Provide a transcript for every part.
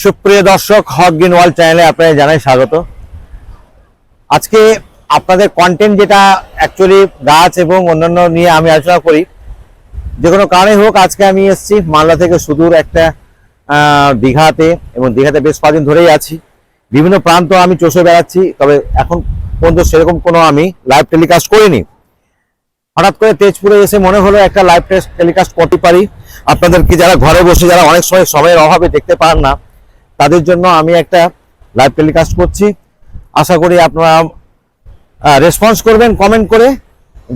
সুপ্রিয় দর্শক, হক green world চ্যানেলে আপনাদের জানাই স্বাগত। আজকে আপনাদের কন্টেন্ট যেটা অ্যাকচুয়ালি গাছ এবং অন্যান্য নিয়ে আমি আলোচনা করি, যে কোনো কারণে হোক আজকে আমি এসেছি মালদা থেকে সুদূর একটা দীঘাতে এবং দীঘাতে বেশ কদিন ধরেই আছি। বিভিন্ন প্রান্ত আমি চষে বেড়াচ্ছি, তবে এখন পর্যন্ত সেরকম কোনো আমি লাইভ টেলিকাস্ট করিনি। হঠাৎ করে তেজপুরে এসে মনে হলো একটা লাইভ টেস্ট টেলিকাস্ট করতে পারি। আপনাদের কি যারা ঘরে বসে, যারা অনেক সময় সময়ের অভাবে দেখতে পান না তাদের জন্য আমি একটা লাইভ টেলিকাস্ট করছি। আশা করি আপনারা রেসপন্স করবেন কমেন্ট করে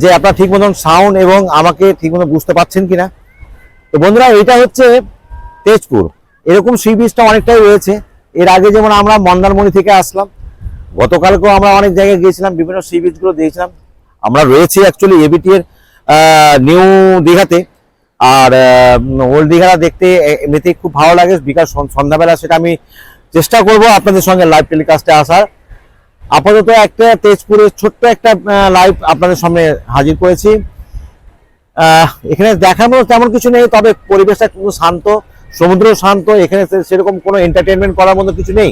যে আপনারা ঠিক মতন সাউন্ড এবং আমাকে ঠিক মতন বুঝতে পারছেন কিনা। তো বন্ধুরা, এটা হচ্ছে তেজপুর। এরকম সি বিচটা অনেকটাই রয়েছে। এর আগে যেমন আমরা মন্দারমণি থেকে আসলাম, গতকালকেও আমরা অনেক জায়গায় গিয়েছিলাম, বিভিন্ন সি বিচগুলো দিয়েছিলাম আমরা রয়েছি অ্যাকচুয়ালি এবিটি এর নিউ দীঘাতে। আর ওল্ড দীঘাটা দেখতে এমনিতেই খুব ভালো লাগে। বিকাল সন্ধ্যাবেলা সেটা আমি চেষ্টা করব আপনাদের সঙ্গে লাইভ টেলিকাস্টে আসার। আপাতত একটা তেজপুরের ছোট্ট একটা লাইভ আপনাদের সামনে হাজির করেছি। এখানে দেখানোর তেমন কিছু নেই, তবে পরিবেশটা খুব শান্ত সমুদ্র শান্ত, এখানে সেরকম কোনো এন্টারটেনমেন্ট করার মতো কিছু নেই।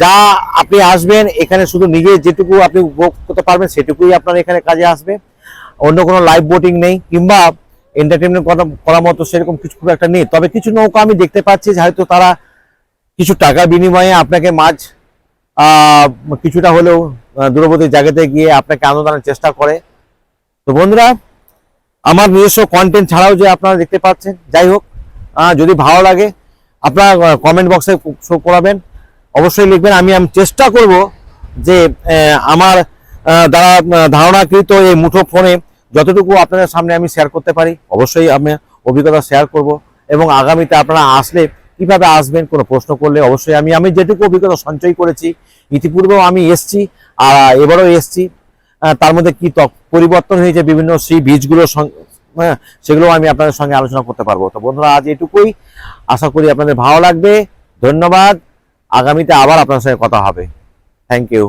যা আপনি আসবেন, এখানে শুধু নিজে যেটুকু আপনি উপভোগ করতে পারবেন, সেটুকুই আপনার এখানে কাজে আসবে। অন্য কোনো লাইভ বোটিং নেই, কিংবা এন্টারটেনমেন্ট করার মতো সেরকম কিছু খুব একটা নেই। তবে কিছু নৌকা আমি দেখতে পাচ্ছি যে হয়তো তারা কিছু টাকার বিনিময়ে আপনাকে মাছ কিছুটা হলেও দূরবর্তী জায়গাতে গিয়ে আপনাকে আনন্দ দানের চেষ্টা করে। তো বন্ধুরা, আমার নিজস্ব কন্টেন্ট ছাড়াও যে আপনারা দেখতে পাচ্ছেন, যাই হোক যদি ভালো লাগে, আপনারা কমেন্ট বক্সে শো করাবেন। অবশ্যই লিখবেন, আমি আমি চেষ্টা করব যে আমার দ্বারা ধারণাকৃত এই মুঠো ফোনে যতটুকু আপনাদের সামনে আমি শেয়ার করতে পারি, অবশ্যই আমি অভিজ্ঞতা শেয়ার করব এবং আগামীতে আপনারা আসলে কীভাবে আসবেন, কোনো প্রশ্ন করলে অবশ্যই আমি আমি যেটুকু অভিজ্ঞতা সঞ্চয় করেছি, ইতিপূর্বেও আমি এসছি, আর এবারও এসছি। তার মধ্যে কি পরিবর্তন হয়েছে, বিভিন্ন সেই বীজগুলোর সঙ্গে হ্যাঁ সেগুলো আমি আপনাদের সঙ্গে আলোচনা করতে পারব। তো বন্ধুরা, আজ এটুকুই। আশা করি আপনাদের ভালো লাগবে। ধন্যবাদ। আগামীতে আবার আপনার সঙ্গে কথা হবে। Thank you